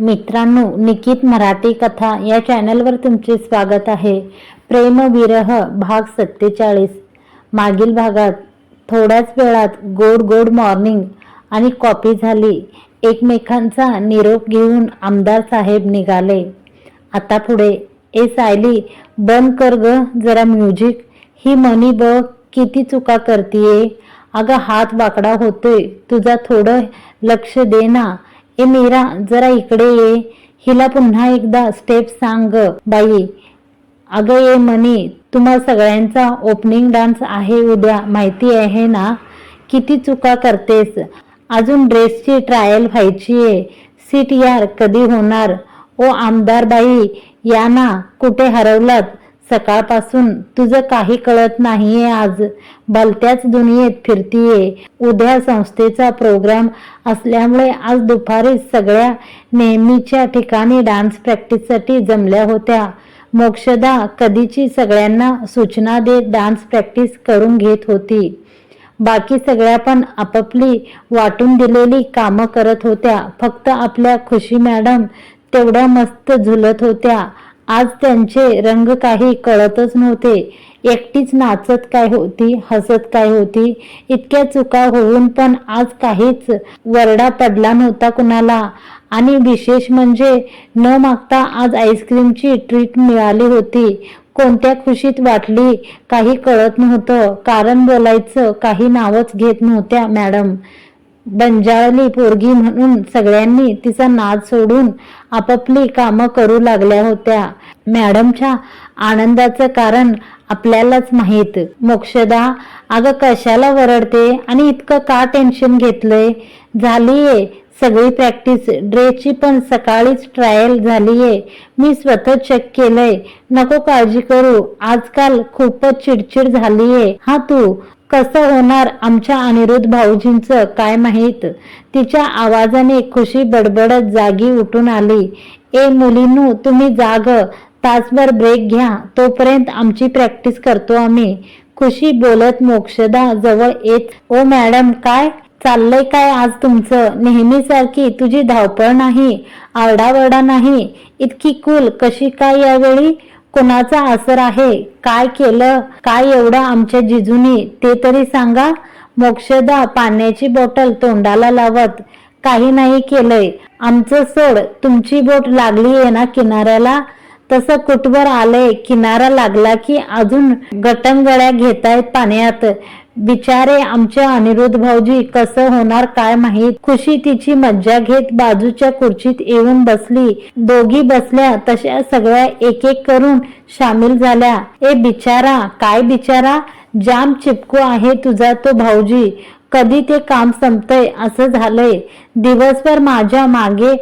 मित्रांनो निकित मराठी कथा या चॅनलवर तुमचे स्वागत आहे. प्रेम विरह भाग सत्तेचाळीस. मागील भागात थोड्याच वेळात गोड गोड मॉर्निंग आणि कॉपी झाली. एकमेकांचा निरोप घेऊन आमदार साहेब निघाले. आता पुढे ए सायली बंद कर ग जरा म्युझिक ही मनी बघ किती चुका करतीये. अगं हात वाकडा होतोय. तुझा थोडं लक्ष दे ना. ए मीरा जरा इकडे ये. हिला पुन्हा एकदा स्टेप सांग बाई. अगं ये मनी तुम्हा सगळ्यांचा ओपनिंग डान्स आहे उद्या. माहिती आहे ना? किती चुका करतेस. अजून ड्रेसची ट्रायल व्हायची आहे. सीट यार कधी होणार? ओ आमदार बाई या ना. कुठे हरवलात? सकाळपासून तुझं काही कळत नाहीये आज. भलत्याच दुनियेत फिरतीये. उद्या संस्थेचा प्रोग्राम असल्यामुळे आज दुपारी सगळ्या नेहमीच्या ठिकाणी डान्स प्रॅक्टिससाठी जमल्या होत्या. मोक्षदा कधीची सगळ्यांना सूचना देत डान्स प्रॅक्टिस करून घेत होती. बाकी सगळ्या पण आपापली वाटून दिलेली कामं करत होत्या. फक्त आपल्या खुशी मॅडम तेवढ्या मस्त झुलत होत्या. आज त्यांचे रंग काही कळतच नव्हते. एकटीच नाचत काय होती हसत काय होती इतक्या चुका होऊन पण आज काहीच वरडा पडला नव्हता कुणाला. आणि विशेष म्हणजे न मागता आज आईस्क्रीमची ट्रीट मिळाली होती. कोणत्या खुशीत वाटली काही कळत नव्हतं. कारण बोलायचं काही नावच घेत नव्हत्या मॅडम. बंजाळली पोरगी म्हणून सगळ्यांनी तिचा नाद सोडून आपापली कामं करू लागल्या होत्या. मॅडमच्या आनंदाचं कारण आपल्यालाच माहीत. मोक्षदा अगं कशाला वरडते आणि इतकं का टेन्शन घेतलंय? झालीये सगळी प्रॅक्टिस ड्रेसची पण सकाळीच ट्रायल झालीये. मी स्वतः चेक केलंय. नको काळजी करू. आजकाल खूपच चिडचिड झालीये. हा तू कसं होणार आमच्या अनिरुद्ध भाऊजींचं काय माहीत? तिच्या आवाजाने खुशी बडबडत जागी उठून आली. ए मुलींनो तुम्ही जाग. तासभर ब्रेक घ्या. तोपर्यंत आमची प्रॅक्टिस करतो आम्ही. खुशी बोलत मोक्षदा जवळ येत ओ मॅडम काय? चाललंय काय आज तुमचं? नेहमीसारखी तुझी धावपळ नाही आरडावरडा नाही. इतकी कुल कशी काय यावेळी? कोणाचा असर आहे? काय केलं? काय एवढं आमच्या जिजूनी? ते तरी सांगा. मोक्षदा पाण्याची बॉटल तोंडाला लावत काही नाही केलंय. आमचं सोड. तुमची बोट लागली आहे ना किनाऱ्याला? तसं कुटवर आलंय? किनारा लागला की अजून गटंगळ्या घेतायत पाण्यात. बिचारे आमचे अनिरुद्ध भाऊजी कसं होणार काय माहीत? खुशी तिची मज्जा घेत बाजूच्या खुर्चीत येऊन बसली. दोघी बसल्या तशा सगळ्या एक एक करून सामील झाल्या. ए बिचारा काय बिचारा? जाम चिपकू आहे तुझा तो भाऊजी. कधी ते काम संपतंय असं झालंय. दिवसभर माझ्या मागे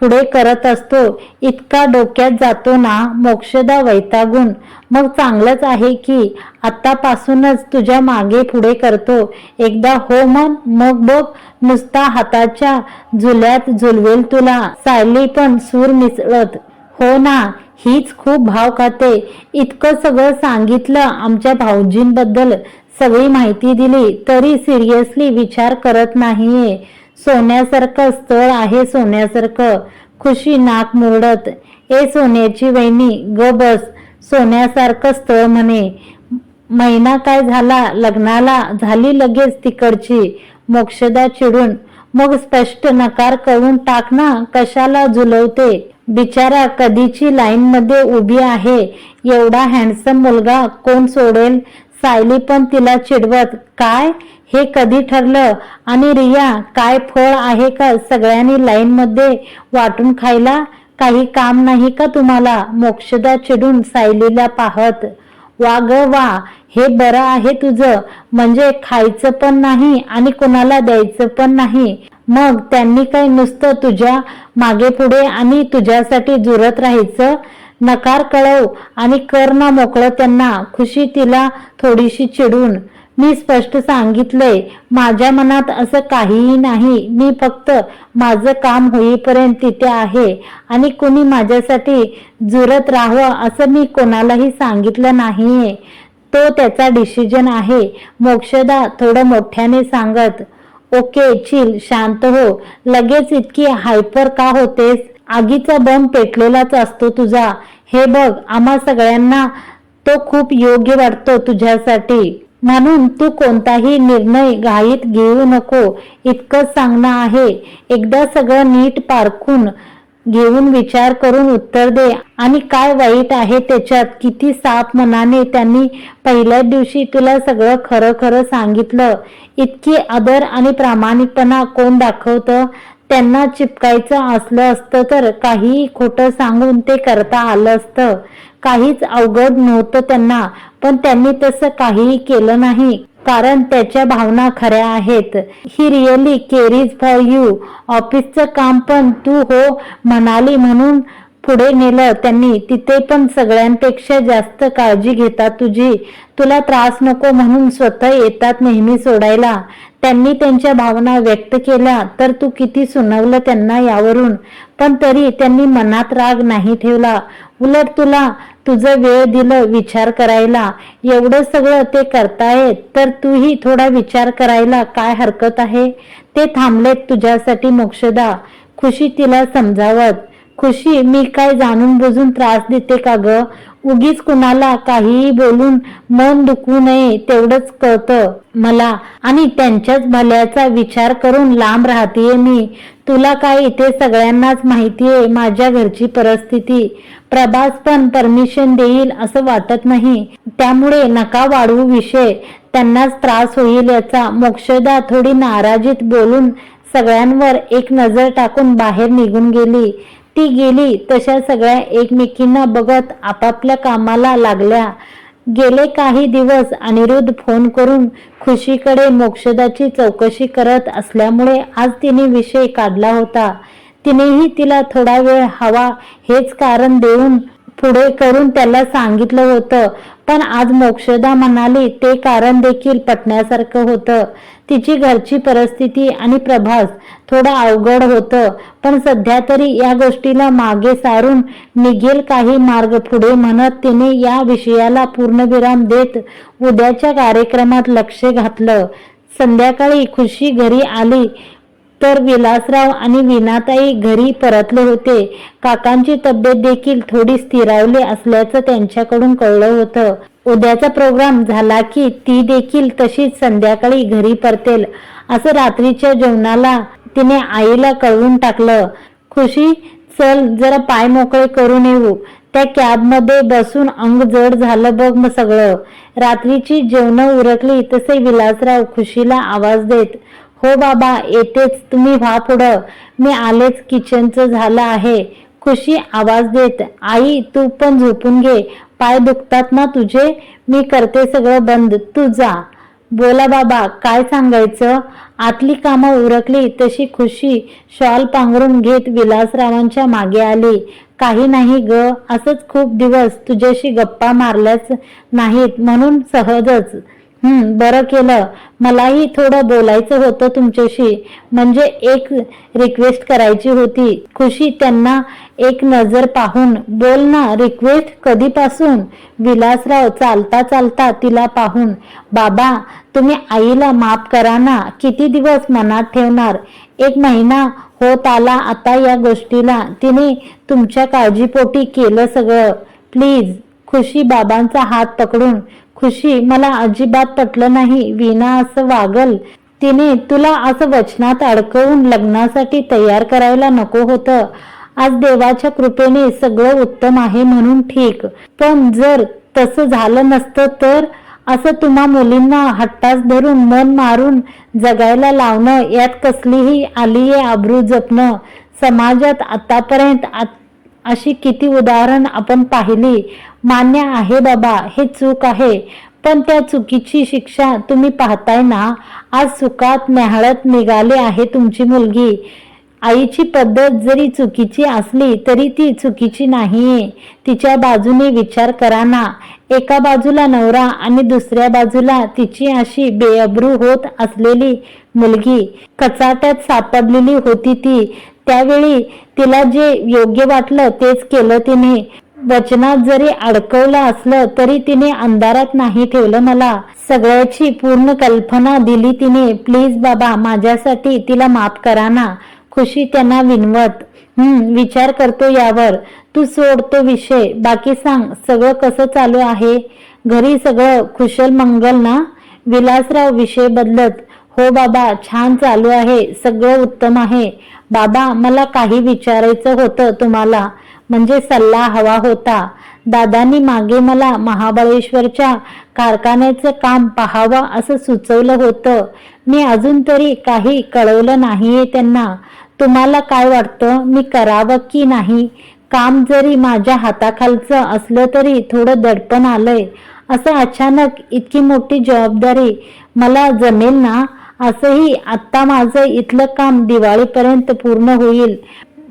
पुढे करत असतो. इतका डोक्यात जातो ना मोक्षदा वैतागून. मग चांगलंच आहे की आत्तापासूनच तुझ्या मागे पुढे करतो. एकदा हो मन मग बघ. नुसता हाताच्या झुल्यात झुलवेल तुला. सायली पण सूर मिसळत. हो ना हीच खूप भाव खाते इतकं सगळं सांगितलं आमच्या भाऊजींबद्दल. सगळी माहिती दिली तरी सिरियसली विचार करत नाहीये. सोन्यासारखं स्थळ आहे सोन्यासारखं. खुशी नाक मुरडत. ए सोन्याची वहिनी ग बस. सोन्यासारखं स्थळ म्हणे. महिना काय झाला? लग्नाला झाली लगेच तिकडची. मोक्षदा चिडून. मग स्पष्ट नकार करून टाक ना कशाला झुलवते? बिचारा कधीची लाईन मध्ये उभी आहे. एवढा हँडसम मुलगा कोण सोडेल? सायली पण तिला चिडवत. काय? हे कधी ठरलं? आणि रिया काय फळ आहे का सगळ्यांनी लाईनमध्ये वाटून खायला? काही काम नाही का तुम्हाला? मोक्षदा चिडून सायलीला पाहत. वा ग वा हे बरं आहे तुझं. म्हणजे खायचं पण नाही आणि कोणाला द्यायचं पण नाही. मग त्यांनी काय नुसतं तुझ्या मागे पुढे आणि तुझ्यासाठी जुरत राहायचं? नकार कळव आणि कर ना मोकळं त्यांना. खुशी तिला थोडीशी चिडून. मी स्पष्ट सांगितलंय माझ्या मनात असं काहीही नाही. मी फक्त माझं काम होईपर्यंत तिथे आहे आणि कुणी माझ्यासाठी जुरत राहावं असं मी कोणालाही सांगितलं नाहीये. तो त्याचा डिसिजन आहे. मोक्षदा थोडं मोठ्याने सांगत ओके चिल शांत हो. लगेच इतकी हायपर का होतेस? आगीचा बम पेटलेलाच असतो तुझा. हे बघ आम्हा सगळ्यांना तो खूप योग्य वाटतो तुझ्यासाठी. म्हणून तू कोणताही निर्णय घाईत घेऊ नको. इतकंच सांगणं आहे. एकदा सगळं नीट पारखून घेऊन विचार करून उत्तर दे. आणि काय वाईट आहे त्याच्यात? किती साप मनाने त्यांनी पहिल्याच दिवशी तुला सगळं खरं खरं सांगितलं. इतकी आदर आणि प्रामाणिकपणा कोण दाखवतं? त्यांना चिपकायचं असलं असतं तर काहीही खोटं सांगून ते करता आलं असतं. काहीच अवघड नव्हतं त्यांना पण त्यांनी तसं काहीही केलं नाही. कारण त्याच्या भावना खऱ्या आहेत. He really cares for you ऑफिसचं काम पण तू हो म्हणाली म्हणून पुढे नेलं त्यांनी तिथे पण सगळ्यांपेक्षा जास्त काळजी घेतात तुझी. तुला त्रास नको म्हणून स्वतः येतात नेहमी सोडायला. त्यांनी त्यांच्या भावना व्यक्त केल्या तर तू किती सुनावलं त्यांना यावरून. पण तरी त्यांनी मनात राग नाही ठेवला. उलट तुला तुझं वेळ दिलं विचार करायला. एवढं सगळं ते करतायत तर तूही थोडा विचार करायला काय हरकत आहे? ते थांबलेत तुझ्यासाठी मोक्षदा. खुशी तिला समजावत खुशी मी काय जाणून बुजून त्रास देते का ग? उगीच कुणाला काहीही बोलून मन दुखू नये तेवढंच कळतं मला. आणि त्यांच्याच भल्याचा विचार करून लांब राहतेय मी. तुला काय इथे सगळ्यांनाच माहितीये माझ्या घरची परिस्थिती? प्रभास पण परमिशन देईल असं वाटत नाही. त्यामुळे नका वाढवू विषय. त्यांनाच त्रास होईल याचा. मोक्षदा थोडी नाराजीत बोलून सगळ्यांवर एक नजर टाकून बाहेर निघून गेली. ती गेली तशा सगळ्या एकमेकींना बघत आपापल्या कामाला लागल्या. गेले काही दिवस अनिरुद्ध फोन करून खुशीकडे मोक्षदाची चौकशी करत असल्यामुळे आज तिने विषय काढला होता. तिनेही तिला थोडा वेळ हवा हेच कारण देऊन पुढे करून त्याला सांगितलं होतं. पण आज मोक्षदा म्हणाली ते कारण देखील पटण्यासारखं होतं. तिची घरची परिस्थिती आणि प्रभास थोडं अवघड होतं. पण सध्या तरी या गोष्टीला मागे सारून निघेल काही मार्ग पुढे म्हणत तिने या विषयाला पूर्णविराम देत उद्याच्या कार्यक्रमात लक्ष घातलं. संध्याकाळी खुशी घरी आली. तर विलासराव आणि विनाताई घरी परतले होते. काकांची तब्येत देखील थोडी स्थिरावली असल्याचं त्यांच्याकडून कळलं होतं. उद्याचा प्रोग्राम झाला की ती देखील तशीच संध्याकाळी घरी परतेल असं रात्रीच्या जेवणाला तिने आईला कळवून टाकलं. खुशी चल जरा पाय मोकळे करून येऊ. त्या कॅबमध्ये बसून अंग जड झालं बघ मग सगळं. रात्रीची जेवणं उरकली तसे विलासराव खुशीला आवाज देत हो बाबा येतेच. तुम्ही व्हा पुढं. मी आलेच किचनचं झालं आहे. खुशी आवाज देत आई तू पण झोपून घे. पाय दुखतात ना तुझे? मी करते सगळं बंद. तू जा. बोला बाबा काय सांगायचं? आतली कामं उरकली तशी खुशी. शॉल पांघरून घेत विलासरावांच्या मागे आली. काही नाही ग असंच खूप दिवस तुझ्याशी गप्पा मारल्याच नाहीत म्हणून सहजच. हम्म बरं केलं. मलाही थोडं बोलायचं होतं तुमच्याशी. म्हणजे एक रिक्वेस्ट करायची होती. खुशी त्यांना एक नजर पाहून बोल ना रिक्वेस्ट कधीपासून? विलासराव चालता चालता तिला पाहून बाबा तुम्ही आईला माफ करा ना किती दिवस मनात ठेवणार? एक महिना होत आला आता या गोष्टीला. तिने तुमच्या काळजीपोटी केलं सगळं. प्लीज. खुशी बाबांचा हात पकडून खुशी मला अजिबात पटलं नाही. वीणा असं वागल. तिने तुला असं वचनात अडकवून लग्नासाठी तयार करायला नको होतं. आज देवाच्या कृपेने सगळं उत्तम आहे म्हणून ठीक. पण जर तसं झालं नसतं तर असं तुम्हा मुलींना हट्टास धरून मन मारून जगायला लावणं यात कसलीही आलीये आबरू जपणं. समाजात आतापर्यंत आत- अशी किती उदाहरण आपण पाहिली? मान्य आहे बाबा हे चूक आहे. पण त्या चुकीची शिक्षा तुम्ही पाहताय ना? आज सुखात न्याहाळत निघाले आहे तुमची मुलगी. आईची पद्धत जरी चुकीची असली तरी ती चुकीची नाहीये. तिच्या बाजूने विचार करा ना. एका बाजूला नवरा आणि दुसऱ्या बाजूला तिची अशी बेअब्रू होत असलेली मुलगी. कचाट्यात सापडलेली होती ती. त्यावेळी तिला जे योग्य वाटलं तेच केलं तिने. वचनात जरी अडकवलं असलं तरी तिने अंधारात नाही ठेवलं मला. सगळ्याची पूर्ण कल्पना दिली तिने. प्लीज बाबा माझ्यासाठी तिला माफ करा ना. खुशी त्यांना विनवत. हम्म विचार करतो यावर. तू सोड तो विषय. बाकी सांग सगळं कसं चालू आहे? घरी सगळं कुशल मंगल ना? विलासराव विषय बदलत हो बाबा छान चालू आहे सगळं उत्तम आहे. बाबा मला काही विचारायचं होतं तुम्हाला. म्हणजे सल्ला हवा होता. दादांनी मागे मला महाबळेश्वरच्या कारखान्याचं काम पाहावं असं सुचवलं होतं. मी अजून तरी काही कळवलं नाहीये त्यांना. तुम्हाला काय वाटतं? मी करावं की नाही? काम जरी माझ्या हाताखालचं असलं तरी थोडं दडपण आलंय. असं अचानक इतकी मोठी जबाबदारी मला जमेल ना? असंही आत्ता माझं इथलं काम दिवाळीपर्यंत पूर्ण होईल.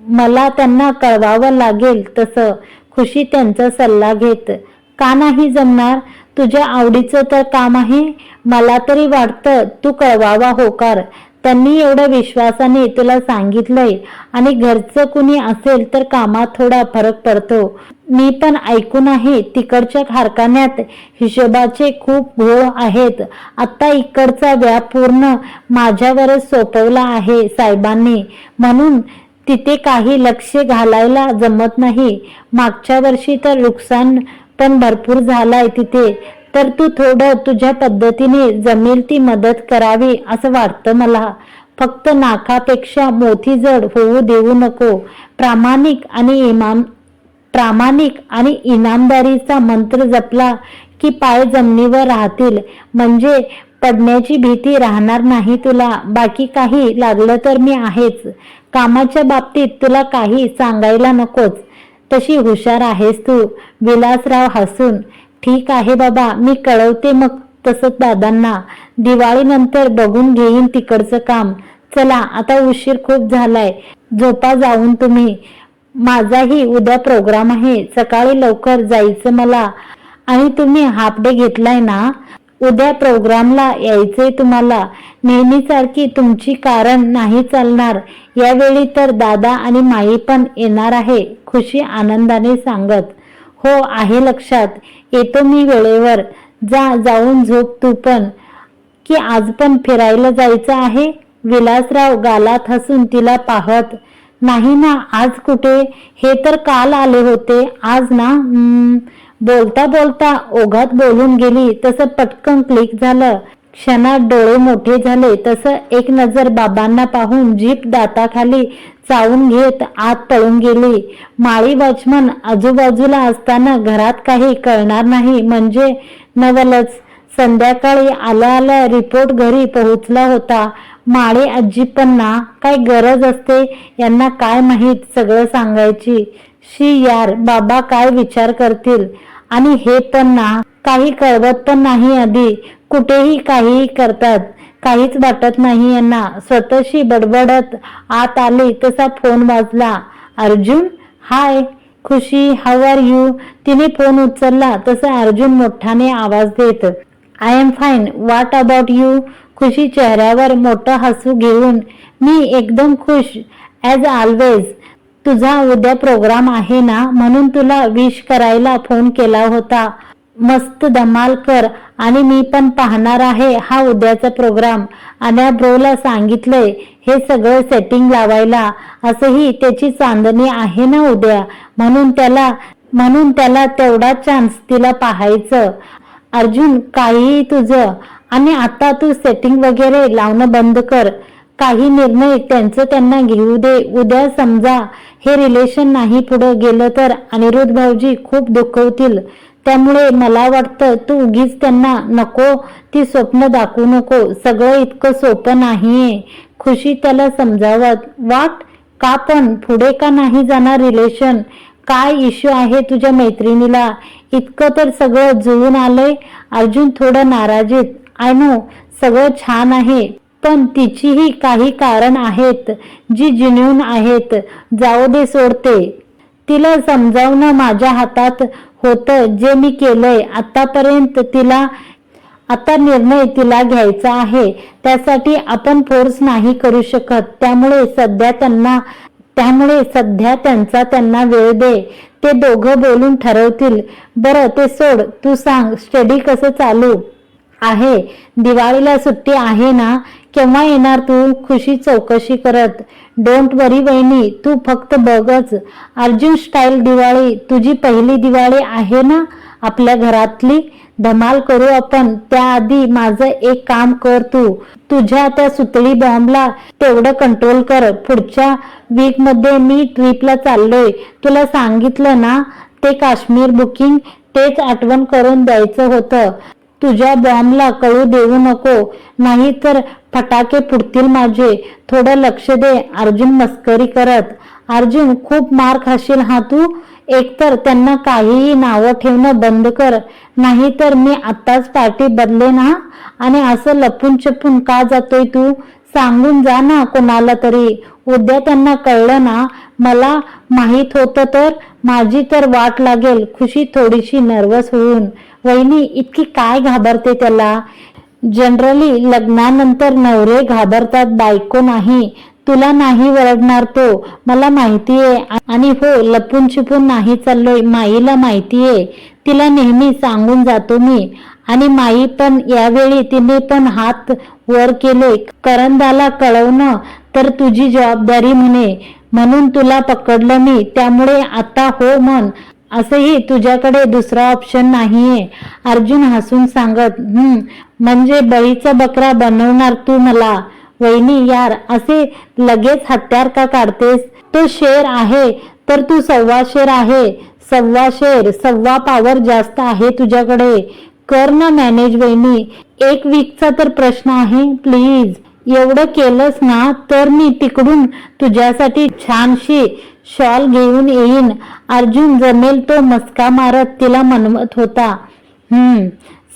मला त्यांना कळवावं लागेल तसं. खुशी त्यांचा सल्ला घेत. का नाही जमणार? तुझ्या आवडीचं तर काम आहे. मला तरी वाटतं तू कळवावा होकार. त्यांनी एवढ्या विश्वासाने तुला सांगितलंय. आणि घरचं कुणी असेल तर कामात थोडा फरक पडतो. मी पण ऐकून आहे तिकडच्या कारखान्यात हिशोबाचे खूप घोळ आहेत. आत्ता इकडचा व्याप पूर्ण माझ्यावरच सोपवला आहे साहेबांनी. म्हणून तिथे काही लक्ष घालायला जमत नाही. मागच्या वर्षी तर नुकसान पण भरपूर झालाय तिथे. तर तू थोडं तुझ्या पद्धतीने जमेल ती मदत करावी असं वाटतं मला. फक्त नाकापेक्षा मोठी जड होऊ देऊ नको. प्रामाणिक आणि इमाम प्रामाणिक आणि इनामदारीचा मंत्र जपला की पाय जमिनीवर राहतील. म्हणजे पडण्याची भीती राहणार नाही तुला. बाकी काही लागलं तर मी आहेच. कामाच्या बाबतीत तुला काही सांगायला नकोच. तशी हुशार आहेस तू. विलासराव हसून ठीक आहे बाबा मी कळवते मग तसंच दादांना. दिवाळीनंतर बघून घेईन तिकडचं काम. चला आता उशीर खूप झालाय. झोपा जाऊन तुम्ही. माझाही उद्या प्रोग्राम आहे. सकाळी लवकर जायचं मला. आणि तुम्ही हाफ डे घेतलाय ना उद्या प्रोग्रामला यायचे तुम्हाला. नेहमीसारखी तुमची कारण नाही चालणार. यावेळी तर दादा आणि माई पण येणार आहे खुशी आनंदाने सांगत. हो आहे लक्षात. येतो मी वेळेवर. जा जाऊन झोप तू पण. की आज पण फिरायला जायचं आहे? विलासराव गालात हसून तिला पाहत नाही ना आज कुठे? हे तर काल आले होते. आज ना बोलता बोलता ओघात बोलून गेली. तसं पटकन क्लिक झालं. क्षणात डोळे मोठे झाले. तसं एक नजर बाबांना पाहून जीप दाताखाली चावून घेत आत पळून गेली. माळी वॉचमन आजूबाजूला असताना घरात काही कळणार नाही. म्हणजे नवलच. संध्याकाळी आल्या आल्या रिपोर्ट घरी पोहोचला होता. माळे आजी काय गरज असते यांना काय माहीत सगळं सांगायची? शी यार बाबा काय विचार करतील? आणि हे पण ना काही कळवत पण नाही आधी. कुठेही काही करतात. काहीच वाटत नाही यांना. स्वतःशी बडबडत आत आली तसा फोन वाजला. Arjun hi. Khushi how are you तिने फोन उचलला. तसा अर्जुन मोठ्याने आवाज देत I am fine what about you Khushi चेहऱ्यावर मोठं हसू घेऊन मी एकदम खुश ॲज ऑलवेज तुझा उद्या प्रोग्राम आहे ना? म्हणून तुला विश करायला फोन केला होता. मस्त धमाल कर आणि मी पण पाहणार आहे हा उद्याचा प्रोग्राम आणि ब्रोला सांगितलंय हे सगळं सेटिंग लावायला. असंही त्याची चांदणी आहे ना उद्या? म्हणून त्याला म्हणून त्याला तेवढा चान्स तिला पाहायचं. अर्जुन काहीही तुझं आणि आता तू सेटिंग वगैरे लावणं बंद कर. काही निर्णय त्यांचं त्यांना घेऊ दे. उद्या समजा हे रिलेशन नाही पुढे गेलं तर अनिरुद्ध भाऊजी खूप दुखवतील. त्यामुळे मला वाटतं तू उगीच त्यांना नको ती स्वप्न दाखवू नको. सगळं इतकं सोपं नाहीये. खुशी त्याला समजावत वाट का पण? पुढे का नाही जाणार रिलेशन काय इश्यू आहे तुझ्या मैत्रिणीला? इतकं तर सगळं जुळून आलंय. अर्जुन थोडं नाराजीत आय नो सगळं छान आहे पण तिचीही काही कारण आहेत जी जिन्यून आहेत. जाऊ दे सोडते. तिला समजावणं माझ्या हातात होतं जे मी केलंय. आतापर्यंत तिला आता निर्णय तिला घ्यायचा आहे. त्यासाठी आपण फोर्स नाही करू शकत. त्यामुळे सध्या त्यांना त्यामुळे सध्या त्यांचा त्यांना वेळ दे. ते दोघं बोलून ठरवतील. बरं ते सोड. तू सांग स्टडी कसं चालू? आहे. दिवाळीला सुट्टी आहे ना? केव्हा येणार तू? खुशी चौकशी करत. डोंट वरी वहिनी तू फक्त बघच. अर्जुन स्टाईल दिवाळी तुझी पहिली दिवाळी आहे ना? आपल्या घरातली? धमाल करू आपण. त्याआधी माझं एक काम कर तू. तुझ्या त्या सुतळी बॉम्बला तेवढं कंट्रोल कर. पुढच्या वीकमध्ये मी ट्रिपला चाललोय. तुला सांगितलं ना? ते काश्मीर बुकिंग तेच आठवण करून द्यायचं होतं. तुझ्या बॉम्बला कळू देऊ नको. नाही तर फटाके फुटतील माझे. थोडं लक्ष दे अर्जुन मस्करी करत. अर्जुन खूप मार खाशील हा तू? एकतर त्यांना काहीही नावं ठेवणं बंद कर. नाहीतर मी आत्ताच पार्टी बदले ना? आणि असं लपून छपून का जातोय तू? सांगून जा ना कोणाला तरी. उद्या त्यांना कळलं ना? मला माहीत होतं तर? माझी तर वाट लागेल खुशी थोडीशी नर्वस होऊन. वहिनी इतकी काय घाबरते त्याला? जनरली लग्नानंतर नवरे घाबरतात बायको नाही. तुला नाही वरडणार तो. मला माहितीये आणि हो लपून छिपून नाही चाललोय. माईला माहितीये तिला नेहमी सांगून जातो मी. आणि माई पण यावेळी तिने पण हात वर केले. करंदाला कळवणं तर तुझी जबाबदारी म्हणे. म्हणून तुला पकडलं मी. त्यामुळे आता हो म्हण. असंही तुझ्याकडे दुसरा ऑप्शन नाहीये. अर्जुन हसून सांगत हम्म म्हणजे बळीचा बकरा बनवणार तू मला? वहिनी यार असे लगेच हत्यार का काढतेस? तो शेर आहे तर तू सव्वा शेर आहे. सव्वा शेर सव्वा पावर जास्त आहे तुझ्याकडे. कर ना मॅनेज वहिनी. एक वीकचा तर प्रश्न आहे प्लीज एवढं केलंस ना तर मी तिकडून तुझ्यासाठी छानशी शॉल घेऊन येईन. अर्जुन जमेल तो मस्का मारत तिला म्हणवत होता. हम्म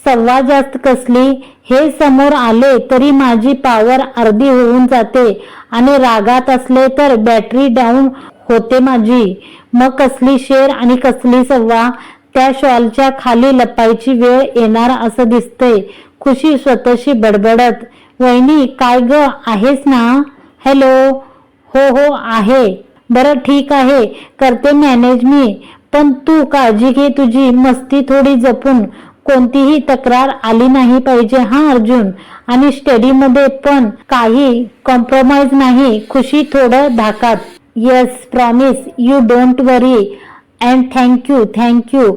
सव्वा जास्त कसली? हे समोर आले तरी माझी पॉवर अर्धी होऊन जाते आणि रागात असले तर बॅटरी डाऊन होते माझी. मग कसली शेर आणि कसली सव्वा? त्या शॉलच्या खाली लपायची वेळ येणार असं दिसतंय. खुशी स्वतःशी बडबडत. वहिनी काय ग? आहेस ना? हॅलो? हो हो आहे. बरं ठीक आहे. करते मॅनेज मी. पण तू काळजी घे तुझी. मस्ती थोडी जपून. कोणतीही तक्रार आली नाही पाहिजे हा अर्जुन? आणि स्टडीमध्ये पण काही कॉम्प्रोमाइज नाही. खुशी थोडं धाकात. Yes promise you don't worry and thank you thank you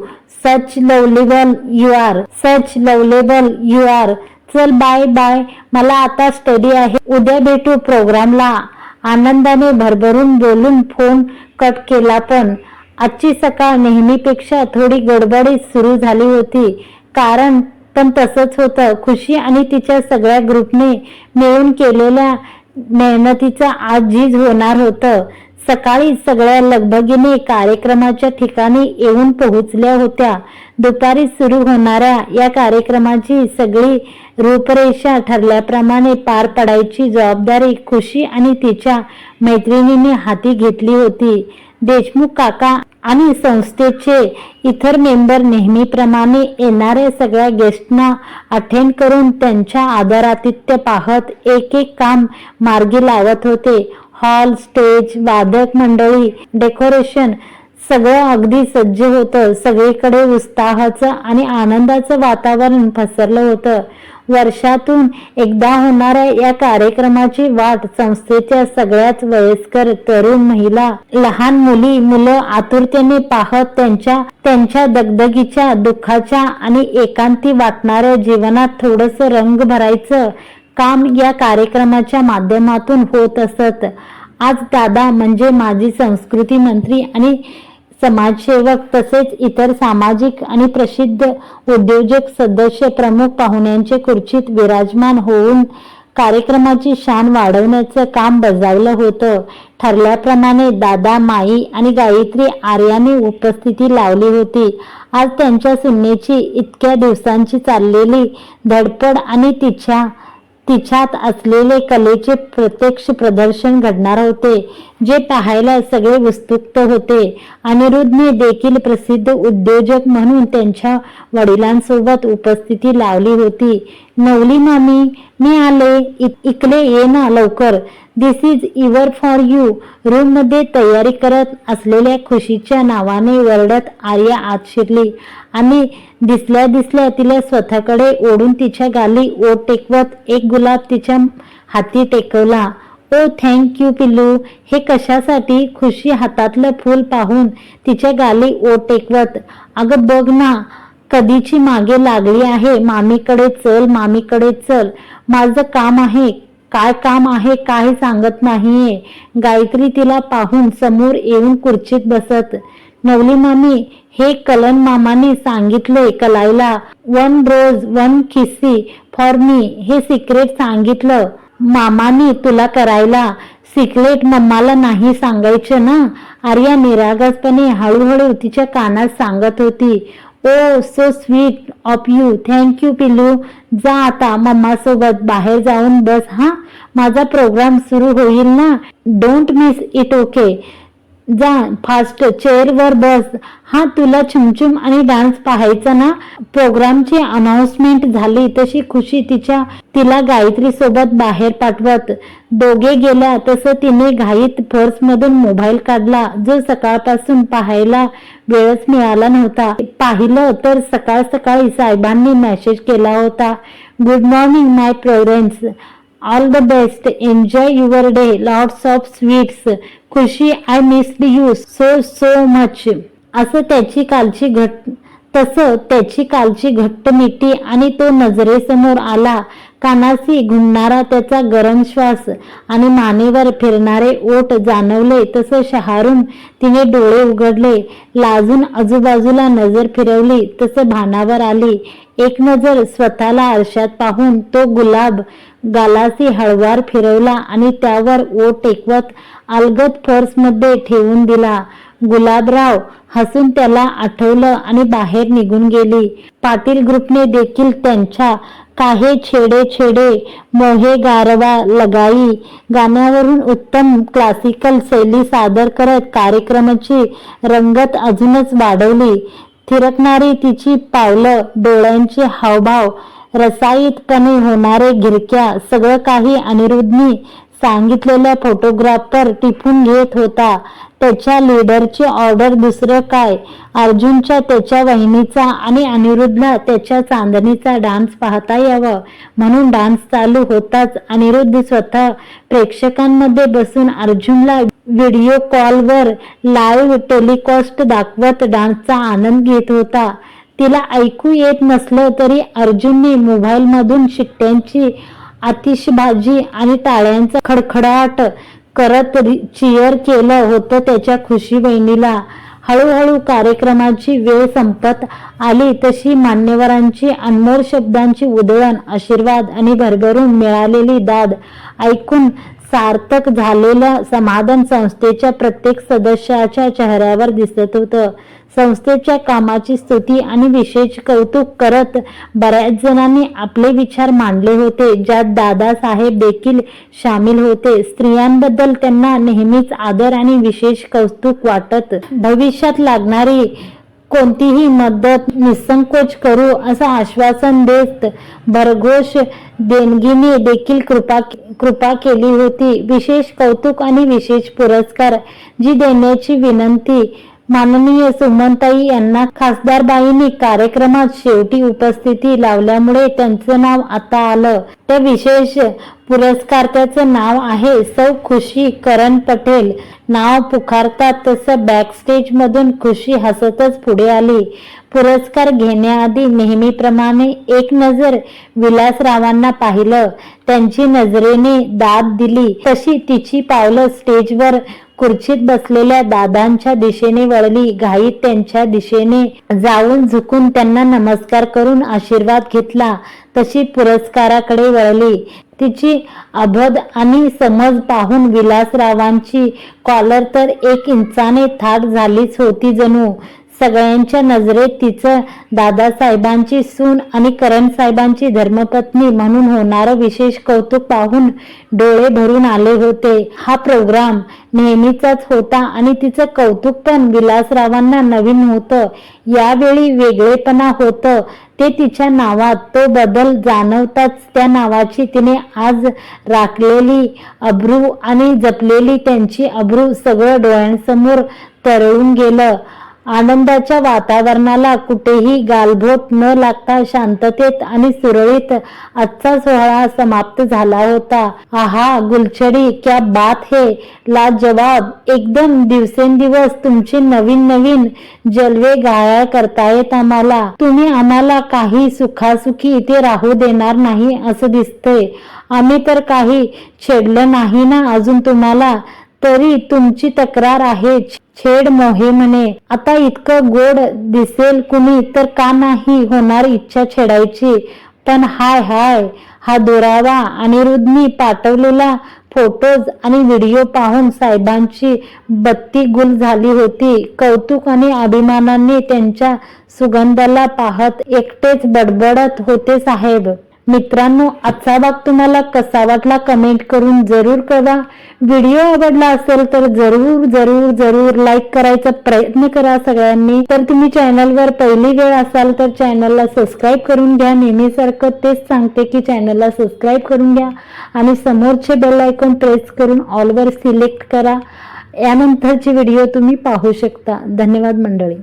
such lovable you are such lovable you are चल बाय बाय मला आता स्टडी आहे. उद्या भेटू प्रोग्रामला. आनंदाने भरभरून बोलून फोन कट केला पण. आजची सकाळ नेहमीपेक्षा थोडी गडबडीत सुरू झाली होती. कारण पण तसंच होतं. खुशी आणि तिच्या सगळ्या ग्रुपने मिळून केलेल्या मेहनतीचं आज झीज होणार होतं. सकाळी सगळ्या लगबगीने कार्यक्रमाच्या ठिकाणी येऊन पोहोचल्या होत्या. दुपारी सुरू होणाऱ्या या कार्यक्रमाची सगळी रूपरेषा ठरल्याप्रमाणे पार पडायची जबाबदारी खुशी आणि तिच्या मैत्रिणीने हाती घेतली होती. देशमुख काका आणि संस्थेचे इतर मेंबर नेहमीप्रमाणे येणाऱ्या सगळ्या गेस्टना अटेंड करून त्यांच्या आदरातिथ्य पाहत एक एक काम मार्गी लावत होते. हॉल स्टेज वादक मंडळी डेकोरेशन सगळं अगदी सज्ज होतं. सगळीकडे उत्साहाचं आणि आनंदाचं वातावरण पसरलं होतं. वर्षातून एकदा होणाऱ्या या कार्यक्रमाची वाट संस्थेच्या सगळ्याच वयस्कर तरुण महिला लहान मुली मुलं आतुरतेने पाहत त्यांच्या त्यांच्या दगदगीच्या दुःखाच्या आणि एकांती वाटणाऱ्या जीवनात थोडस रंग भरायचं काम या कार्यक्रमाच्या माध्यमातून होत असत. आज दादा म्हणजे माजी संस्कृती मंत्री आणि समाजसेवक तसेच इतर सामाजिक आणि प्रसिद्ध उद्योजक सदस्य प्रमुख पाहुण्यांचे खुर्चीत विराजमान होऊन कार्यक्रमाची शान वाढवण्याचं काम बजावलं होतं. ठरल्याप्रमाणे दादा माई आणि गायत्री आर्याने उपस्थिती लावली होती. आज त्यांच्या सुन्नेची इतक्या दिवसांची चाललेली धडपड आणि तिच्या तिच्यात असलेले कलेचे प्रत्यक्ष प्रदर्शन घडणार होते जे पाहायला सगळे उत्सुक होते. अनिरुद्धने देखील प्रसिद्ध उद्योजक म्हणून त्यांच्या वडिलांसोबत उपस्थिती लावली होती. नवली मामी मी आले इकले इकडे ये ना लवकर. This is ever for you रूममध्ये तयारी करत असलेल्या खुशीच्या नावाने वरडत आर्या आत शिरली. आम्ही दिसल्या दिसल्या तिला स्वतःकडे ओढून तिच्या गाली ओट टेकवत एक गुलाब तिच्या हाती टेकवला. ओ थँक यू पिल्लू. हे कशासाठी खुशी हातातलं फूल पाहून तिच्या गाली ओट टेकवत? अगं बघ ना कधीची मागे लागली आहे. मामीकडे चल मामीकडे चल. माझं काम आहे. काय काम आहे काय सांगत नाहीये. गायत्री तिला पाहून समोर येऊन खुर्चीत बसत. नवली मामी हे कलन मामाने सांगितले कलाईला one rose one kissy for me हे सिक्रेट सांगितलं. मामाने तुला करायला सिक्रेट मम्माला नाही सांगायचं ना? आर्या निरागसपणे हळूहळू तिच्या कानात सांगत होती. ओ so sweet of you thank you पिल्लू. जा आता मम्मासोबत बाहेर जाऊन बस हा? माझा प्रोग्राम सुरू होईल ना? डोंट मिस इट ओके जा फास्ट चेअरवर बस. हा तुला छुमछुम आणि डान्स पाहायचा ना? प्रोग्रामची अनाउन्समेंट झाली तशी खुशी तिच्या तिला गायत्री सोबत बाहेर पाठवत. दोघे गेल्या तसं तिने घाईत पर्समधून मोबाईल काढला. जो सकाळपासून पाहायला वेळच मिळाला नव्हता. पाहिलं तर सकाळ सकाळी साहेबांनी मेसेज केला होता. Good morning my presents all the best enjoy your day lots of sweets Khushi I missed you so so much असं त्याची कालची घट तसं त्याची कालची घट्ट मिठी आणि तो नजरेसमोर आला कानासी घुमणारा त्याचा गरम श्वास आणि मानेवर फिरणारे ओठ जाणवले तसं शहारून तिने डोळे उघडले लाजून आजूबाजूला नजर फिरवली तसं भानावर आली एक नजर स्वतःला आरशात पाहून तो गुलाब गालासी हळवार फिरवला आणि त्यावर ओट टेकवत अलगद पर्समध्ये ठेवून दिला. गुलाबराव हसून त्याला आठवलं आणि बाहेर निघून गेली. पाटील ग्रुपने देखील त्यांच्या काहे छेडे छेडे मोहे गारवा लगाई गाण्यावरून उत्तम क्लासिकल शैली सादर करत कार्यक्रमाची रंगत अजूनच वाढवली. थिरकणारी तिची पावलं डोळ्यांचे हावभाव रसायतपणे होणारे गिरक्या सगळं काही अनिरुद्धनी सांगितलेल्या फोटोग्राफर टिपून घेत होता त्याच्या लीडरची ऑर्डर दुसरं काय? अर्जुनच्या त्याच्या वहिनीचा आणि अनिरुद्धला त्याच्या चांदणीचा डान्स पाहता यावं म्हणून डान्स चालू होताच अनिरुद्ध स्वतः प्रेक्षकांमध्ये बसून अर्जुनला व्हिडिओ कॉलवर लाईव्ह टेलिकॉस्ट दाखवत डान्सचा आनंद घेत होता. तिला ऐकू येत नसलं तरी अर्जुनने मोबाईलमधून शिट्ट्यांची आतिषबाजी आणि टाळ्यांचा खडखडाट करत चिअर केलं होतं त्याच्या खुशी बहिणीला. हळूहळू कार्यक्रमाची वेळ संपत आली. तशी मान्यवरांची अनमोल शब्दांची उधळण आशीर्वाद आणि भरभरून मिळालेली दाद ऐकून सार्थक झालेलं समाधान संस्थेच्या प्रत्येक सदस्याच्या चेहऱ्यावर दिसत होतं. संस्थेच्या कामाची स्तुती आणि विशेष कौतुक करत बऱ्याच जणांनी आपले विचार मांडले होते ज्यात दादासाहेब देखील सामील होते. स्त्रियांबद्दल त्यांना नेहमीच आदर आणि विशेष कौतुक वाटत. भविष्यात लागणारी कोणतीही मदत निसंकोच करू असं आश्वासन देत भरघोष देणगीने देखील कृपा कृपा केली होती. विशेष कौतुक आणि विशेष पुरस्कार जी देण्याची विनंती माननीय सुमनताई यांना खासदारबाईंनी कार्यक्रमात शेवटी उपस्थिती लावल्यामुळे त्यांचं नाव आता आलं. त्या विशेष पुरस्कारत्याचं नाव आहे सौ खुशी करण पटेल. नाव पुकारतात तसं बॅकस्टेज मधून खुशी हसतच पुढे आली. पुरस्कार घेण्याआधी नेहमीप्रमाणे एक नजर विलासरावांना पाहिलं. त्यांची नजरेने दाद दिली. तशी तिची पावलं स्टेजवर खुर्चीत बसलेल्या दादांच्या दिशेने वळली घाईत त्यांच्या दिशेने जाऊन झुकून त्यांना नमस्कार करून आशीर्वाद घेतला. तशी पुरस्काराकडे वळली. तिची अभद आणि समज पाहून विलासरावांची कॉलर तर एक इंचाने थाट झालीच होती जणू. सगळ्यांच्या नजरेत तिचं दादासाहेबांची सून आणि करण साहेबांची धर्मपत्नी म्हणून होणारं विशेष कौतुक पाहून डोळे भरून आले होते. हा प्रोग्राम नेहमीचाच होता आणि तिचं कौतुक पण विलासरावांना नवीन होतं. यावेळी वेगळेपणा होतं. ते तिच्या नावात तो बदल जाणवताच त्या नावाची तिने आज राखलेली अब्रू आणि जपलेली त्यांची अब्रू सगळं डोळ्यांसमोर तरळून गेलं. आनंदाच्या वातावरणाला कुठेही गालबोट न लागता शांततेत आणि सुरळीत आजचा सोहळा समाप्त झाला होता. आहा गुलछडी क्या बात है. लाजवाब एकदम दिवसेंदिवस तुमचे नवीन नवीन जलवे गाया करतायत आम्हाला. तुम्ही आम्हाला काही सुखासुखी इथे राहू देणार नाही असं दिसतंय. आम्ही तर काही छेडलं नाही ना अजून तुम्हाला? तरी तुमची तक्रार आहे. छेड मोहीमने आता इतकं गोड दिसेल कुणी तर का नाही होणार इच्छा छेडायची. पण हाय हाय हा दुरावा अनिरुद्धनी पाठवलेला फोटोज आणि व्हिडिओ पाहून साहेबांची बत्ती गुल झाली होती. कौतुक आणि अभिमानाने त्यांच्या सुगंधाला पाहत एकटेच बडबडत होते साहेब. मित्रांनो आजचा भाग तुम्हाला कसा वाटला कमेंट करून जरूर कळवा. व्हिडिओ आवडला असेल तर जरूर जरूर जरूर लाईक करायचा प्रयत्न करा सगळ्यांनी. तर तुम्ही चॅनलवर पहिली वेळ असाल तर चॅनलला सबस्क्राईब करून घ्या. नेहमीसारखं तेच सांगते की चॅनलला सबस्क्राईब करून घ्या. आणि समोरचे बेल आयकॉन प्रेस करून ऑलवर सिलेक्ट करा. यानंतरचे व्हिडिओ तुम्ही पाहू शकता. धन्यवाद मंडळी.